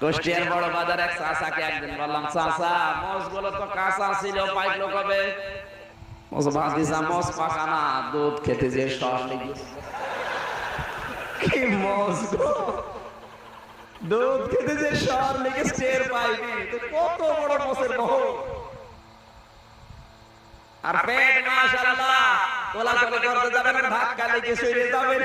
কুষ্টিয়ার বড় বাজার এক চাচাকে একদিন বললাম, চাচা, মোষগুলো তো কাঁচা ছিল, পাইলো কবে? মোষ ভাজিসা মোষ পাকা না, দুধ খেতে যে সর কি মোষ দুধ খেতে যে সর লেগে টের পাইনি কত বড় মোষের বহু আর পেট, মাশাআল্লাহ তোলা চলে করতে যাবেন ধাক্কা লেগে সরে যাবেন।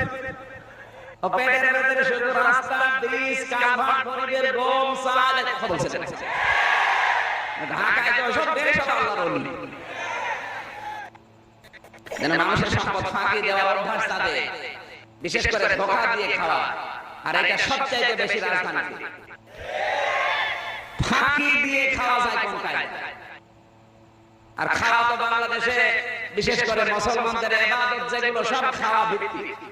বিশেষ করে ধোকা দিয়ে খাওয়া আর এটা সবচাইতে বেশি ফাঁকি দিয়ে খাওয়া যায় আর খাওয়া তো বাংলাদেশে বিশেষ করে মুসলমানদের ইবাদত যেগুলো সব খাওয়া ভিত্তিক।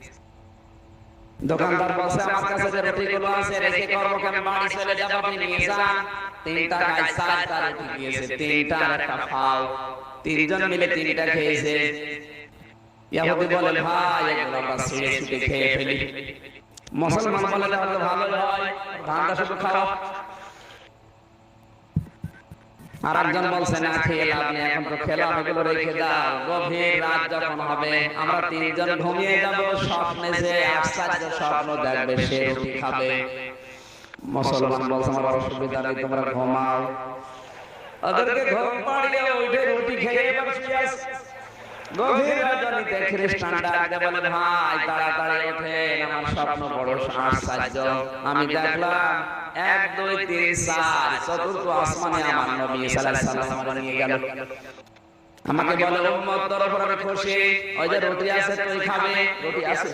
দোকানদার বলছে, আমার কাছে যে রুটিগুলো আছে, রেখে করব আমি বাড়ি চলে যাব, আপনি নিয়ে যান। তিনটা টাকায় চারটা রুটি দিয়েছে তিনটা একটা ফাও তিনজন মিলে তিনটা খেয়েছে। ইয়াহুদি বলে, ভাই, এগুলো আমরা ছিঁড়ে ছুটে খেয়ে ফেলি। মুসলমান বলে ভালো হয়। ধানটা শুধু খাও। আর একজন বলছে না খেয়ে লাভ নেই এখন তো খেলাম এগুলো রেখে দাও গভীর রাত যখন হবে আমরা তিনজন ঘুমিয়ে যাব স্বপ্নে যে আশ্চর্য স্বপ্ন দেখবে সে রুটি খাবে। মুসলমান বলছে আমার অসুবিধা নেই তোমরা ঘুমাও। ওদেরকে ঘুম পাড়িয়ে উঠে রুটি খেয়ে এবার শুয়ে। গভীর রজনীতে খ্রিস্টান ডাক বলে ভাই তাড়াতাড়ি ওঠেন আমার স্বপ্ন বড় আশ্চর্য আমি দেখলাম এক দুই তিন চার চতুর্থ আসমানে আমার নবী সাল্লাল্লাহু আলাইহি সাল্লাম নিয়ে গেল। আমাকে বলে উম্মত তোর আমি খুশি। ওই যে রুটি আছে তুই খাবে। রুটি আছে।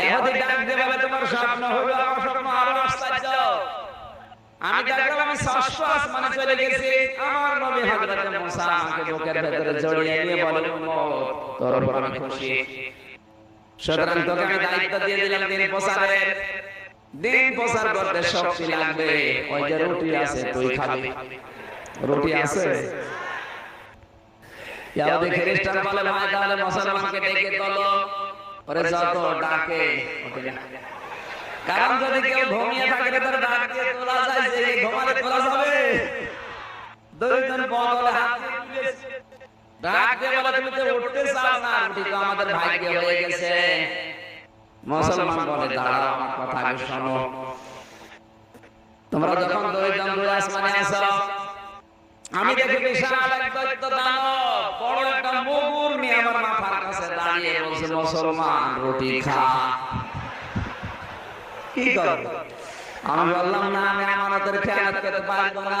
ইহুদি ডাক দিয়ে তোমার স্বপ্ন হলো আমার স্বপ্ন আরও আশ্চর্য আমি দেখলাম আমি ষষ্ঠ আসমানে চলে গেছি। আমার নবী হযরত মুসা আমাকে বুকের ভেতরে জড়িয়ে নিয়ে বলে উম্মত তোর উপর আমি খুশি। সুতরাং তোকে আমি দায়িত্ব দিয়ে দিলাম দিন প্রচারের দিন প্রচার করতে শক্তি লাগবে। ওই যে রুটি আছে তুই খাবি। রুটি আছে? ইয়াহুদি খ্রিস্টান বলে ভাই তাহলে মুসলমানকে ডেকে তোলো। ওরে যত ডাকে কারণ যদি কেউ ঘুমিয়ে থাকে তার ডাক দিয়ে তোলা যায় যে এই ঘুমালে তোলা যাবে দুইজন বগলে হাত তুলেছে। ডাক দিয়ে বলে তুমি তো উঠতে চাও না রুটি তো আমাদের ভাগ্যে হয়ে গেছে। মুসলমান বলে দাঁড়াও আমার কথা আগে শোনো। তোমরা যখন দুইজন দুই আসমানে আসো আমি দেখি বিশাল এক দৈত্য দানব বড় একটা মুগুর নিয়ে আমার মাথার কাছে দাঁড়িয়ে বলছে মুসলমান রুটি খা। কি করবে আমি বললাম না আমি আমাদের খেয়াল করতে পারব না।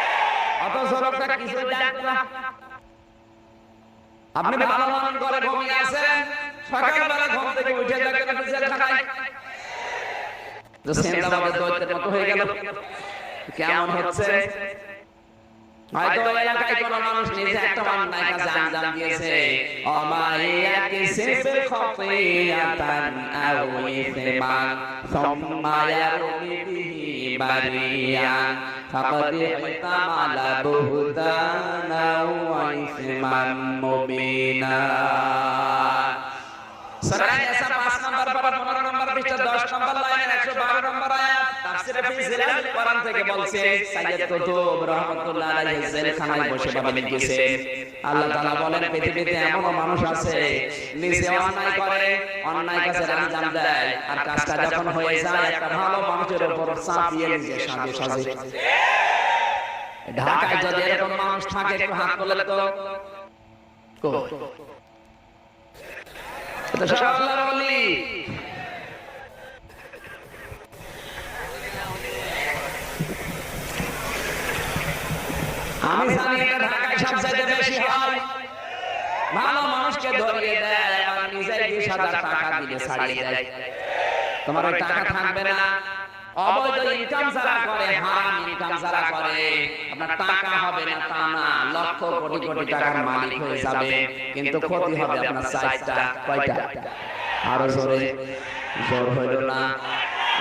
অথচ লোকটা কিছু জানতো আপনি ভালো মন করে ঘুমিয়ে আছেন। সকালবেলা ঘুম থেকে উঠে দেখেন আপনি জেলখানায় তো সেন্দাবাদের দৈত্যের মতো হয়ে গেল। কেমন হচ্ছে? হয়তো এলাকায় কোনো মানুষ নিজে একটা অন্যায় কাজে আঞ্জাম দিয়েছে। অমাইয়া কিসিবিল খতিয়াতান আও ইসমান সুম্মা ইয়ারমি বিহি বারিয়ান। ফাকাদ ইহতামালা বুহতানা ওয়া ইসমান মুবিনা সূরা ইয়াসা 5 নম্বর পারা 15 নম্বর পৃষ্ঠা 10 নম্বর লাইনের 112 নম্বর তাফসীরে ফি কোরআন থেকে বলছে সাইয়্যিদ কুতুব রাহমাতুল্লাহ আলাইহি জেলখানায় বসে ভাবে লিখেছেন আল্লাহ তাআলা বলেন, পৃথিবীতে এমন মানুষ আছে, নিজে অন্যায় করে, অন্যায় কাজের আঞ্জাম দেয়, আর কাজটা যখন হয়ে যায়, একটা ভালো মানুষের উপর চাপিয়ে নিজে সাজে সাজে। ঢাকায় যদি এরকম মানুষ থাকে, একটু হাত তোলে তো। কই? এটা সব আল্লাহর আমি জানি এটা ঢাকায় সবচাইতে বেশি হয়। ভালো মানুষকে ধরিয়ে দেয় নিজেই বিশ হাজার টাকা দিলে ছাড়িয়ে দেয়। তোমার ওই টাকা থাকবে না। অবৈধ ইনকাম যারা করে হারাম ইনকাম যারা করে আপনার টাকা হবে না তা না। লক্ষ কোটি কোটি টাকার মালিক হয়ে যাবে কিন্তু ক্ষতি হবে আপনার সাইজটা কয়টা? আরও জোরে। জোর হইল না।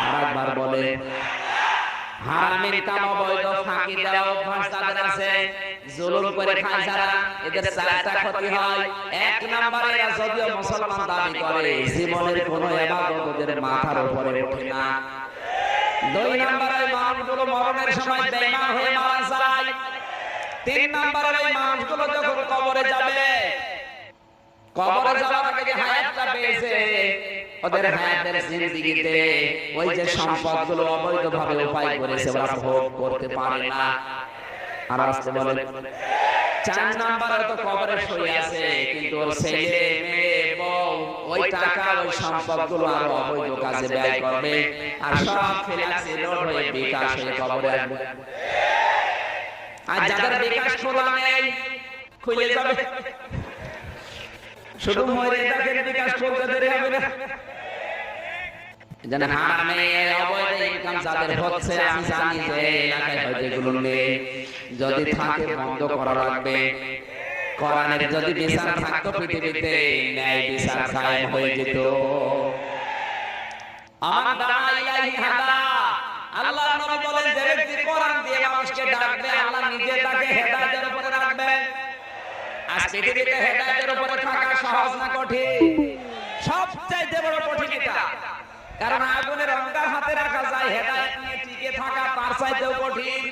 আরেকবার বলে হারাম ইনকাম অবৈধ ফাঁকি দেওয়া অভ্যাস তাদের আছে। জুলুম করে খায় যারা, এদের চারটা ক্ষতি হয়। এক নম্বরে এরা যদিও মুসলমান দাবি করে, জীবনের কোনো ইবাদত ওদের মাথার উপরে ওঠে না। দুই নম্বরে মানুষগুলো মরণের সময় বেঈমান হয়ে মারা যায়। তিন নম্বরে এই মানুষগুলো যখন কবরে যাবে, কবরে যাওয়ার আগে হায়াতটা পেয়েছে ওদের হায়াতের জিন্দেগিতে ওই যে সম্পদগুলো অবৈধভাবে উপায় করেছে ওরা ভোগ করতে পারে না। আর আসতে বলে চার নাম্বারে তো কবরে শুয়ে আছে কিন্তু ওর ছেলে মেয়ে বউ ওই টাকা ওই সম্পদগুলো আরও অবৈধ কাজে ব্যয় করবে আর সব ফেলে আছে লোড হয়ে বিকাশ হয়ে কবরে আসবে। আর যাদের বিকাশ খোলা নেই খুলে যাবে। শুধু মরে দেখেন বিকাশ করতে দেরি হবে না। যেন হারামে অবৈধ ইনকাম যাদের হচ্ছে আমি জানি যে এলাকায় হয়তো এগুলো নেই। যদি থাকে বন্ধ করা লাগবে। কোরআনের যদি বিচার থাকতো পৃথিবীতে ন্যায় বিচার কায়েম হয়ে যেত। আমার দাঁড়া ইলাহি হাদা আল্লাহ নবী বলেন যে ব্যক্তি কোরআন দিয়ে মানুষকে ডাকবে আল্লাহ নিজে তাকে হেদায়েতের উপরে রাখবে আজ পৃথিবীতে হেদায়েতের উপরে থাকা সহজ না কঠিন। সবচাইতে বড় কঠিন এটা। কারণ আগুনের অঙ্গার হাতে রাখা যায়, হেদায়েত নিয়ে টিকে থাকা তার চাইতেও কঠিন।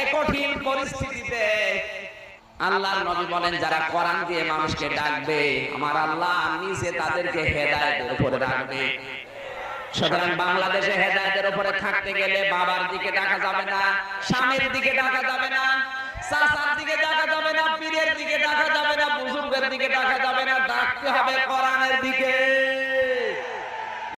এ কঠিন পরিস্থিতিতে আল্লাহর নবী বলেন, যারা কোরআন দিয়ে মানুষকে ডাকবে, আমার আল্লাহ নিজে তাদেরকে হেদায়েতের উপরে রাখবে। সুতরাং বাংলাদেশে হেদায়েতের উপরে থাকতে গেলে বাবার দিকে ডাকা যাবে না, স্বামীর দিকে ডাকা যাবে না। চাচার দিকে দেখা যাবে না, পীরের দিকে ডাকা যাবে না, বুজুর্গের দিকে ডাকা যাবে না, ডাকতে হবে কোরআনের দিকে।